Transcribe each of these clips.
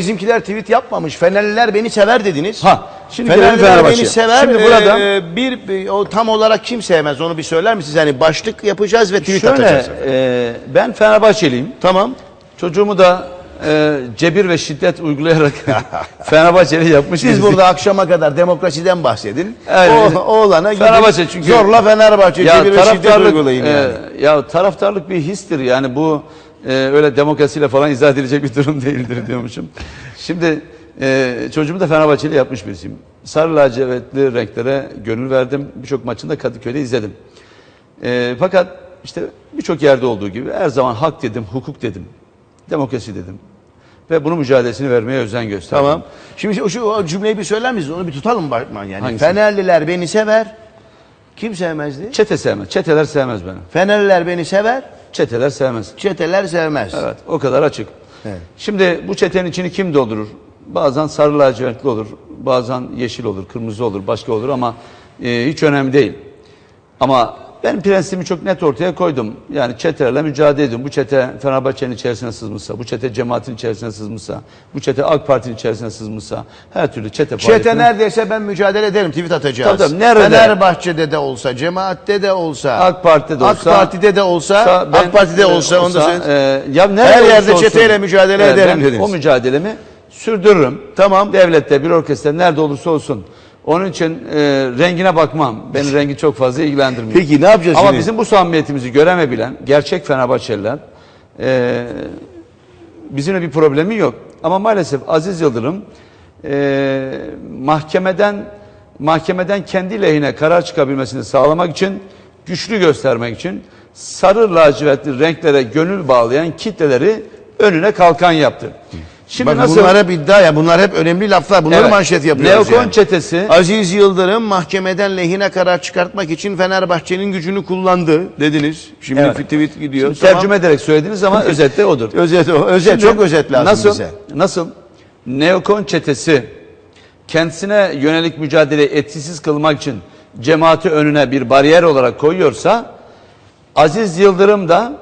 Bizimkiler tweet yapmamış. Fenerliler beni sever dediniz. Ha, şimdi Fenerliler beni sever. Şimdi burada- Ee, bir, bir- o tam olarak kim sevmez onu bir söyler misiniz? Yani başlık yapacağız ve tweet Şöyle, atacağız. e, ben Fenerbahçeliyim. Tamam. Çocuğumu da e, cebir ve şiddet uygulayarak Fenerbahçeli yapmış. Siz burada akşama kadar demokrasiden bahsedin. Evet. O, oğlana gidin, Fenerbahçe çünkü- zorla Fenerbahçe ya cebir ve şiddet uygulayın e, yani. ya taraftarlık bir histir yani bu e, öyle demokrasiyle falan izah edilecek bir durum değildir diyormuşum. Şimdi e, çocuğumu da Fenerbahçeli yapmış birisiyim. Sarı lacivertli renklere gönül verdim. Birçok maçını da Kadıköy'de izledim. E, fakat işte birçok yerde olduğu gibi her zaman hak dedim, hukuk dedim, demokrasi dedim. Ve bunun mücadelesini vermeye özen gösterdim. Tamam. Şimdi şu, şu o cümleyi bir söyler misiniz? Onu bir tutalım Bartman yani. Hangisi? Fenerliler beni sever. Kim sevmezdi? Çete sevmez. Çeteler sevmez beni. Fenerliler beni sever. Çeteler sevmez. Çeteler sevmez. Evet o kadar açık. Evet. Şimdi bu çetenin içini kim doldurur? Bazen sarı lacivertli olur, bazen yeşil olur, kırmızı olur, başka olur ama e, hiç önemli değil. Ama ben prensibimi çok net ortaya koydum. Yani çetelerle mücadele ediyorum. Bu çete Fenerbahçe'nin içerisine sızmışsa, bu çete cemaatin içerisine sızmışsa, bu çete AK Parti'nin içerisine sızmışsa, her türlü çete Çete faaliyetine- neredeyse ben mücadele ederim tweet atacağız. Tabii, tabii, nerede? Fenerbahçe'de de olsa, cemaatte de olsa, AK Parti'de de AK olsa, Parti'de de olsa, Sa- ben- AK Parti'de olsa, onu da olsa, söyle- e, ya nerede Her olursa yerde olsun, çeteyle mücadele e, ederim ben dediniz. O mücadelemi sürdürürüm. Tamam. Devlette bir orkestra nerede olursa olsun. Onun için e, rengine bakmam. Beni rengi çok fazla ilgilendirmiyor. Peki ne yapacağız Ama şimdi? bizim bu samimiyetimizi göremebilen gerçek Fenerbahçeliler e, bizimle bir problemi yok. Ama maalesef Aziz Yıldırım e, mahkemeden mahkemeden kendi lehine karar çıkabilmesini sağlamak için güçlü göstermek için sarı lacivertli renklere gönül bağlayan kitleleri önüne kalkan yaptı. Şimdi Bak nasıl bunlar hep iddia ya, bunlar hep önemli laflar. Bunları Evet. manşet yapıyoruz Neokon yani. çetesi Aziz Yıldırım mahkemeden lehine karar çıkartmak için Fenerbahçe'nin gücünü kullandı dediniz. Şimdi Evet. tweet gidiyor. Şimdi Tamam. tercüme ederek söylediğiniz zaman özette odur. Özet, o, özet Şimdi çok özet lazım nasıl, bize. Nasıl? Neokon çetesi kendisine yönelik mücadele etkisiz kılmak için cemaati önüne bir bariyer olarak koyuyorsa Aziz Yıldırım da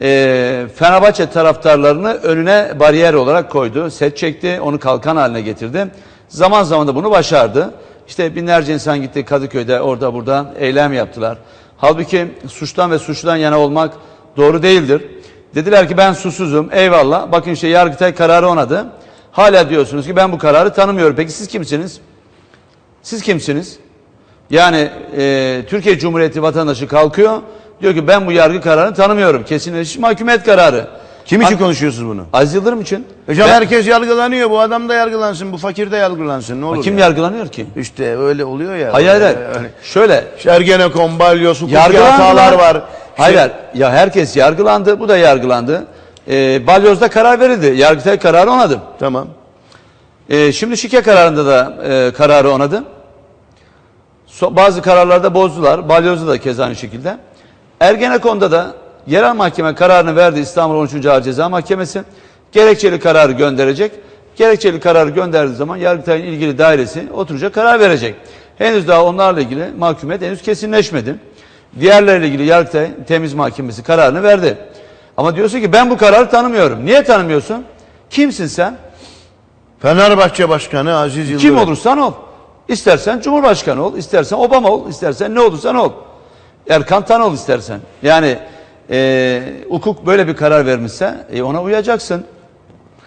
e, Fenerbahçe taraftarlarını önüne bariyer olarak koydu. Set çekti, onu kalkan haline getirdi. Zaman zaman da bunu başardı. İşte binlerce insan gitti Kadıköy'de orada burada eylem yaptılar. Halbuki suçtan ve suçludan yana olmak doğru değildir. Dediler ki ben susuzum eyvallah. Bakın işte Yargıtay kararı onadı. Hala diyorsunuz ki ben bu kararı tanımıyorum. Peki siz kimsiniz? Siz kimsiniz? Yani e, Türkiye Cumhuriyeti vatandaşı kalkıyor. Diyor ki ben bu yargı kararını tanımıyorum. Kesinleşmiş mahkumiyet kararı. Kim için An- konuşuyorsunuz bunu? Aziz Yıldırım için. Hocam Ben- herkes yargılanıyor. Bu adam da yargılansın, bu fakir de yargılansın. Ne olur kim ya? yargılanıyor ki? İşte öyle oluyor ya. Hayır hayır. Öyle- öyle. Şöyle. Ergenekon, balyoz, hukuki hatalar var. Hayır. Şey- hayır. Ya herkes yargılandı. Bu da yargılandı. E, Balyoz'da karar verildi. Yargıtay kararı onadı. Tamam. E, şimdi şike kararında da e, kararı onadı. So- bazı kararlarda bozdular. Balyoz'da da keza aynı şekilde. Ergenekon'da da yerel mahkeme kararını verdi İstanbul 13. Ağır Ceza Mahkemesi. Gerekçeli kararı gönderecek. Gerekçeli kararı gönderdiği zaman Yargıtay'ın ilgili dairesi oturacak karar verecek. Henüz daha onlarla ilgili mahkumiyet henüz kesinleşmedi. Diğerleriyle ilgili Yargıtay Temiz Mahkemesi kararını verdi. Ama diyorsun ki ben bu kararı tanımıyorum. Niye tanımıyorsun? Kimsin sen? Fenerbahçe Başkanı Aziz Yıldırım. Kim olursan ol. İstersen Cumhurbaşkanı ol, istersen Obama ol, istersen ne olursan ol. Erkan Tan ol istersen. Yani e, hukuk böyle bir karar vermişse e, ona uyacaksın.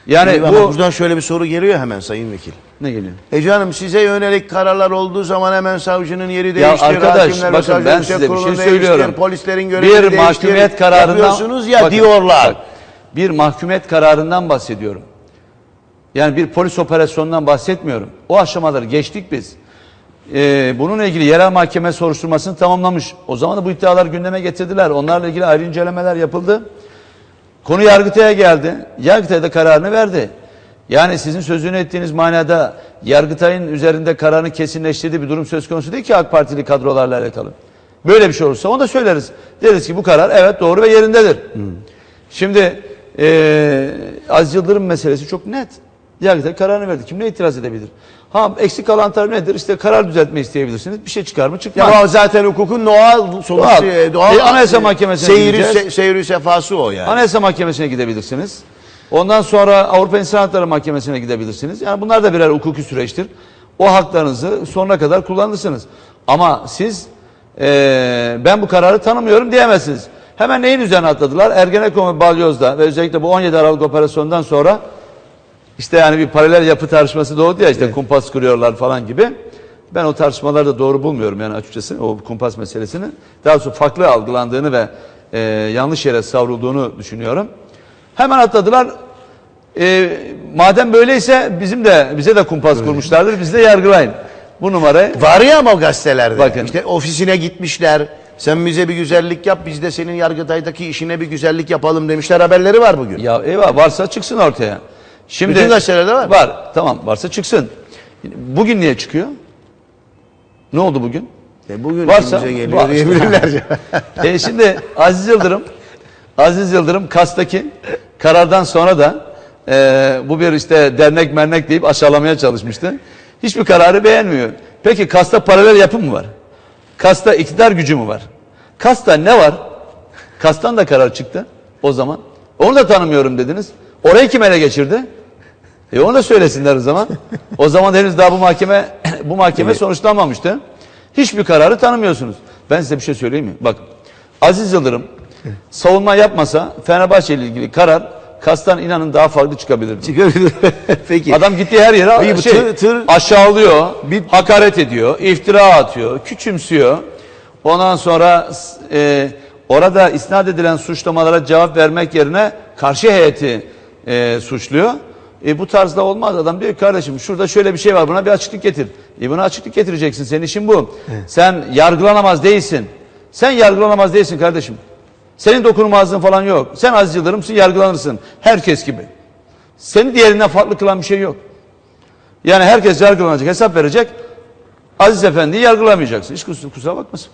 Yani Şimdi bu buradan şöyle bir soru geliyor hemen Sayın Vekil. ne geliyor? E canım size yönelik kararlar olduğu zaman hemen savcının yeri Ya değiştir. arkadaş hakimler bakın ben size bir şey söylüyorum. Polislerin görevi bir değiştir. mahkumiyet kararından ya Bakın, diyorlar. bak, bir mahkumiyet kararından bahsediyorum. Yani bir polis operasyonundan bahsetmiyorum. O aşamaları geçtik biz. Ee, bununla ilgili yerel mahkeme soruşturmasını tamamlamış. O zaman da bu iddialar gündeme getirdiler. Onlarla ilgili ayrı incelemeler yapıldı. Konu Yargıtay'a geldi. Yargıtay da kararını verdi. Yani sizin sözünü ettiğiniz manada Yargıtay'ın üzerinde kararını kesinleştirdiği bir durum söz konusu değil ki AK Partili kadrolarla alakalı. Böyle bir şey olursa onu da söyleriz. Deriz ki bu karar evet doğru ve yerindedir. Şimdi eee Aziz Yıldırım meselesi çok net. Yargıtay kararını verdi. Kim ne itiraz edebilir? Ha eksik kalan taraf nedir? İşte karar düzeltme isteyebilirsiniz. Bir şey çıkar mı? Çıkmaz. Ya zaten hukukun doğal sonuç Doğal. doğal, E, Anayasa Mahkemesi'ne seyri, gideceğiz. se, seyri sefası o yani. Anayasa Mahkemesi'ne gidebilirsiniz. Ondan sonra Avrupa İnsan Hakları Mahkemesi'ne gidebilirsiniz. Yani bunlar da birer hukuki süreçtir. O haklarınızı sonuna kadar kullanırsınız. Ama siz eee, ben bu kararı tanımıyorum diyemezsiniz. Hemen neyin üzerine atladılar? Ergenekon ve Balyoz'da ve özellikle bu 17 Aralık operasyonundan sonra işte yani bir paralel yapı tartışması doğdu ya işte kumpas kuruyorlar falan gibi. Ben o tartışmaları da doğru bulmuyorum yani açıkçası o kumpas meselesini. Daha doğrusu farklı algılandığını ve e, yanlış yere savrulduğunu düşünüyorum. Hemen atladılar. E, madem böyleyse bizim de bize de kumpas kurmuşlardır. Biz de yargılayın. Bu numarayı. Var ya ama gazetelerde. Bakın. İşte ofisine gitmişler. Sen bize bir güzellik yap, biz de senin Yargıtay'daki işine bir güzellik yapalım demişler. Haberleri var bugün. Ya eyvah varsa çıksın ortaya. Şimdi Bütün gazetelerde var. Var. Tamam varsa çıksın. Bugün niye çıkıyor? Ne oldu bugün? E bugün Varsa- geliyor var. diyebilirler. E şimdi Aziz Yıldırım, Aziz Yıldırım Kas'taki karardan sonra da e, bu bir işte dernek mernek deyip aşağılamaya çalışmıştı. Hiçbir kararı beğenmiyor. Peki Kas'ta paralel yapı mı var? Kas'ta iktidar gücü mü var? Kas'ta ne var? Kas'tan da karar çıktı o zaman. Onu da tanımıyorum dediniz. Orayı kim ele geçirdi? E onu da söylesinler o zaman. O zaman henüz daha bu mahkeme bu mahkeme sonuçlanmamıştı. Hiçbir kararı tanımıyorsunuz. Ben size bir şey söyleyeyim mi? Bak Aziz Yıldırım savunma yapmasa Fenerbahçe ile ilgili karar kastan inanın daha farklı çıkabilirdi. Çıkabilir. Peki. Adam gittiği her yere Peki şey, tır- tır- aşağılıyor, hakaret ediyor, iftira atıyor, küçümsüyor. Ondan sonra e, orada isnat edilen suçlamalara cevap vermek yerine karşı heyeti e, suçluyor. E, bu tarzda olmaz adam diyor ki, kardeşim şurada şöyle bir şey var buna bir açıklık getir. E, buna açıklık getireceksin senin işin bu. Sen yargılanamaz değilsin. Sen yargılanamaz değilsin kardeşim. Senin dokunulmazlığın falan yok. Sen Aziz Yıldırım'sın yargılanırsın. Herkes gibi. Seni diğerinden farklı kılan bir şey yok. Yani herkes yargılanacak, hesap verecek. Aziz Efendi'yi yargılamayacaksın. Hiç kus- kusura bakmasın.